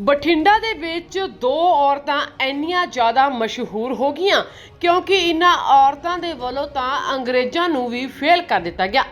ਬਠਿੰਡਾ ਦੇ ਵਿੱਚ ਦੋ ਔਰਤਾਂ ਇੰਨੀਆਂ ਜ਼ਿਆਦਾ ਮਸ਼ਹੂਰ ਹੋ ਗਈਆਂ, ਕਿਉਂਕਿ ਇਹਨਾਂ ਔਰਤਾਂ ਦੇ ਵੱਲੋਂ ਤਾਂ ਅੰਗਰੇਜ਼ਾਂ ਨੂੰ ਵੀ ਫੇਲ ਕਰ ਦਿੱਤਾ ਗਿਆ।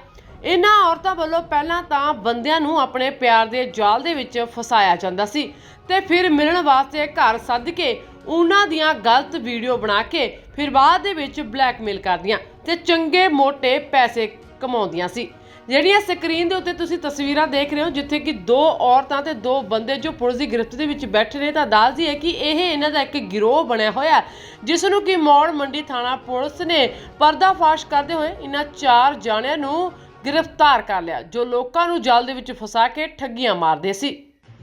ਇਹਨਾਂ ਔਰਤਾਂ ਵੱਲੋਂ ਪਹਿਲਾਂ ਤਾਂ ਬੰਦਿਆਂ ਨੂੰ ਆਪਣੇ ਪਿਆਰ ਦੇ ਜਾਲ ਦੇ ਵਿੱਚ ਫਸਾਇਆ ਜਾਂਦਾ ਸੀ ਤੇ ਫਿਰ ਮਿਲਣ ਵਾਸਤੇ ਘਰ ਸੱਦ ਕੇ ਉਹਨਾਂ ਦੀਆਂ ਗਲਤ ਵੀਡੀਓ ਬਣਾ ਕੇ ਫਿਰ ਬਾਅਦ ਦੇ ਵਿੱਚ ਬਲੈਕਮੇਲ ਕਰਦੀਆਂ ਤੇ ਚੰਗੇ ਮੋٹے ਪੈਸੇ ਕਮਾਉਂਦੀਆਂ ਸੀ। ਜਿਹੜੀਆਂ ਸਕਰੀਨ ਦੇ ਉੱਤੇ ਤੁਸੀਂ ਤਸਵੀਰਾਂ ਦੇਖ ਰਹੇ ਹੋ, ਜਿੱਥੇ ਕਿ ਦੋ ਔਰਤਾਂ ਤੇ ਦੋ ਬੰਦੇ ਜੋ ਪੁਲਿਸ ਦੀ ਗ੍ਰਿਫਤ ਦੇ ਵਿੱਚ ਬੈਠੇ ਨੇ, ਤਾਂ ਦੱਸਦੀ ਹੈ ਕਿ ਇਹ ਇਹਨਾਂ ਦਾ ਇੱਕ ਗਿਰੋਹ ਬਣਿਆ ਹੋਇਆ ਜਿਸ ਨੂੰ ਕਿ ਮੌੜ ਮੰਡੀ ਥਾਣਾ ਪੁਲਿਸ ਨੇ ਪਰਦਾਫਾਸ਼ ਕਰਦੇ ਹੋਏ ਇਹਨਾਂ ਚਾਰ ਜਾਣਿਆਂ ਨੂੰ ਗ੍ਰਿਫਤਾਰ ਕਰ ਲਿਆ, ਜੋ ਲੋਕਾਂ ਨੂੰ ਜਾਲ ਦੇ ਵਿੱਚ ਫਸਾ ਕੇ ਠੱਗੀਆਂ ਮਾਰਦੇ ਸੀ।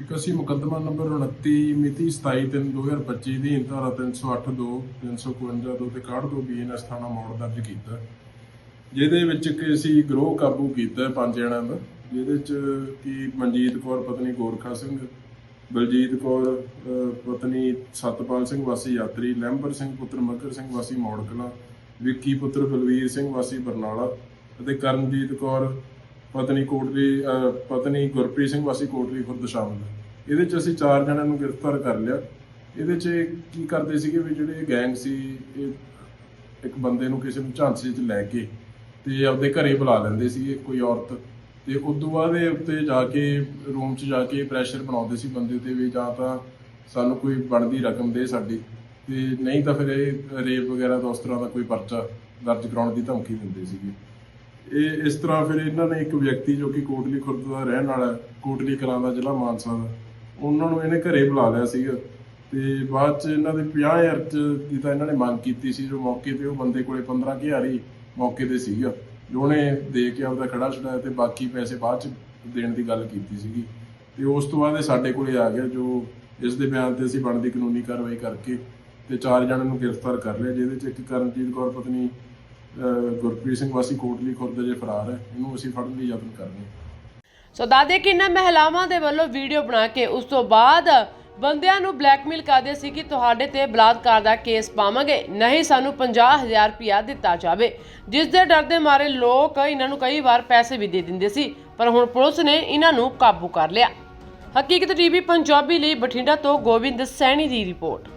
ਇੱਕ ਅਸੀਂ ਮੁਕੱਦਮਾ ਨੰਬਰ 29 ਮਿਤੀ 27/3/2025 ਦੀ ਧਾਰਾ 308 2 352 2 ਤੇ 62 ਬੀਐਨਐਸ ਥਾਣਾ ਮੌੜ ਦਰਜ ਕੀਤਾ। ਜਿਹਦੇ ਵਿੱਚ ਕਿ ਅਸੀਂ ਗਰੋਹ ਕਾਬੂ ਕੀਤਾ ਪੰਜ ਜਣਿਆਂ ਦਾ, ਜਿਹਦੇ ਚ ਕਿ ਮਨਜੀਤ ਕੌਰ, ਪਤਨੀ ਗੋਰਖਾ ਸਿੰਘ, ਬਲਜੀਤ ਕੌਰ ਪਤਨੀ ਸਤਪਾਲ ਸਿੰਘ, ਵਾਸੀ ਯਾਤਰੀ, ਲੈਂਬਰ ਸਿੰਘ ਪੁੱਤਰ ਮੱਕਰ ਸਿੰਘ, ਵਾਸੀ ਮੌੜ ਵਿੱਕੀ ਪੁੱਤਰ, ਬਲਵੀਰ ਸਿੰਘ, ਵਾਸੀ ਬਰਨਾਲਾ ਅਤੇ ਕਰਨਜੀਤ ਕੌਰ, ਪਤਨੀ ਕੋਟਲੀ ਪਤਨੀ ਗੁਰਪ੍ਰੀਤ ਸਿੰਘ, ਵਾਸੀ ਕੋਟਲੀ ਖੁਰਦ ਸ਼ਾਮਲ ਹੈ। ਇਹਦੇ ਚ ਅਸੀਂ ਚਾਰ ਜਣਿਆਂ ਨੂੰ ਗ੍ਰਿਫਤਾਰ ਕਰ ਲਿਆ ਇਹਦੇ ਚ ਕੀ ਕਰਦੇ ਸੀਗੇ ਵੀ ਜਿਹੜੇ ਗੈਂਗ ਸੀ, ਇਹ ਇੱਕ ਬੰਦੇ ਨੂੰ ਕਿਸੇ ਨੂੰ ਝਾਂਸੇ 'ਚ ਲੈ ਕੇ ਤੇ ਆਪਦੇ ਘਰੇ ਬੁਲਾ ਲੈਂਦੇ ਸੀਗੇ ਕੋਈ ਔਰਤ। ਤੇ ਤੋਂ ਬਾਅਦ ਇਹ ਉੱਤੇ ਜਾ ਕੇ, ਰੂਮ 'ਚ ਜਾ ਕੇ ਪ੍ਰੈਸ਼ਰ ਬਣਾਉਂਦੇ ਸੀ ਬੰਦੇ ਤੇ ਵੀ ਜਾਂ ਤਾਂ ਸਾਨੂੰ ਕੋਈ ਬਣਦੀ ਰਕਮ ਦੇ ਸਾਡੀ। ਤੇ ਨਹੀਂ ਤਾਂ ਫਿਰ ਇਹ ਰੇਪ ਵਗੈਰਾ ਦਾ ਉਸ ਤਰ੍ਹਾਂ ਦਾ ਕੋਈ ਪਰਚਾ ਦਰਜ ਕਰਾਉਣ ਦੀ ਧਮਕੀ ਦਿੰਦੇ ਸੀਗੇ। ਇਹ ਇਸ ਤਰ੍ਹਾਂ ਫਿਰ ਇਹਨਾਂ ਨੇ ਇੱਕ ਵਿਅਕਤੀ ਜੋ ਕਿ ਕੋਟਲੀ ਖੁਰਦ ਦਾ ਰਹਿਣ ਵਾਲਾ ਕੋਟਲੀ ਕਲਾਂ ਦਾ ਜ਼ਿਲ੍ਹਾ ਮਾਨਸਾ ਦਾ, ਉਹਨਾਂ ਨੂੰ ਇਹਨੇ ਘਰੇ ਬੁਲਾ ਲਿਆ ਸੀਗਾ। ਤੇ ਬਾਅਦ ਚ ਇਹਨਾਂ ਦੇ 50000 ਚ ਦੀ ਤਾਂ ਇਹਨਾਂ ਨੇ ਮੰਗ ਕੀਤੀ ਸੀ, ਜੋ ਮੌਕੇ ਤੇ ਉਹ ਬੰਦੇ ਕੋਲੇ 15000 ਹੀ ਮੌਕੇ ਤੇ ਸੀਗਾ। ਉਹਨੇ ਦੇ ਕੇ ਆਪਦਾ ਖੜਾ ਛਡਾਇਆ ਤੇ ਬਾਕੀ ਪੈਸੇ ਬਾਅਦ ਚ ਦੇਣ ਦੀ ਗੱਲ ਕੀਤੀ ਸੀਗੀ। ਤੇ ਉਸ ਤੋਂ ਬਾਅਦ ਇਹ ਸਾਡੇ ਕੋਲੇ ਆ ਗਿਆ, ਜੋ ਇਸ ਦੇ ਬਿਆਨ ਤੇ ਅਸੀਂ ਬਣਦੀ ਕਾਨੂੰਨੀ ਕਾਰਵਾਈ ਕਰਕੇ ਤੇ ਚਾਰ ਜਣਿਆਂ ਨੂੰ ਗ੍ਰਿਫਤਾਰ ਕਰ ਲਿਆ, ਜਿਹਦੇ ਚ ਇੱਕ ਕਰਨਜੀਤ ਕੌਰ ਪਤਨੀ ਗੁਰਪ੍ਰੀਤ ਸਿੰਘ ਵਾਸੀ ਕੋਟਲੀ ਖੁਰਦ ਜੇ ਫਰਾਰ ਹੈ। ਇਹਨੂੰ ਅਸੀਂ ਫੜਨ ਲਈ ਯਤਨ ਕਰ ਰਹੇ ਹਾਂ। ਸੋ ਦਾਦੇ ਕਿ ਇਹਨਾਂ ਮਹਿਲਾਵਾਂ ਦੇ ਵੱਲੋਂ ਵੀਡੀਓ ਬਣਾ ਕੇ ਉਸ ਤੋਂ ਬਾਅਦ ਬੰਦਿਆਂ ਨੂੰ ਬਲੈਕਮੇਲ ਕਰਦੇ ਸੀ ਕਿ ਤੁਹਾਡੇ ਤੇ ਬਲਾਤਕਾਰ ਦਾ ਕੇਸ ਪਾਵਾਂਗੇ। ਨਹੀਂ, ਸਾਨੂੰ 50000 ਰੁਪਇਆ ਦਿੱਤਾ ਜਾਵੇ। ਜਿਸ ਦੇ ਡਰ ਦੇ ਮਾਰੇ ਲੋਕ ਇਹਨਾਂ ਨੂੰ ਕਈ ਵਾਰ ਪੈਸੇ ਵੀ ਦੇ ਦਿੰਦੇ ਸੀ, ਪਰ ਹੁਣ ਪੁਲਿਸ ਨੇ ਇਹਨਾਂ ਨੂੰ ਕਾਬੂ ਕਰ ਲਿਆ। ਹਕੀਕਤ ਟੀਵੀ ਪੰਜਾਬੀ ਲਈ ਬਠਿੰਡਾ ਤੋਂ ਗੋਬਿੰਦ ਸੈਣੀ ਦੀ ਰਿਪੋਰਟ।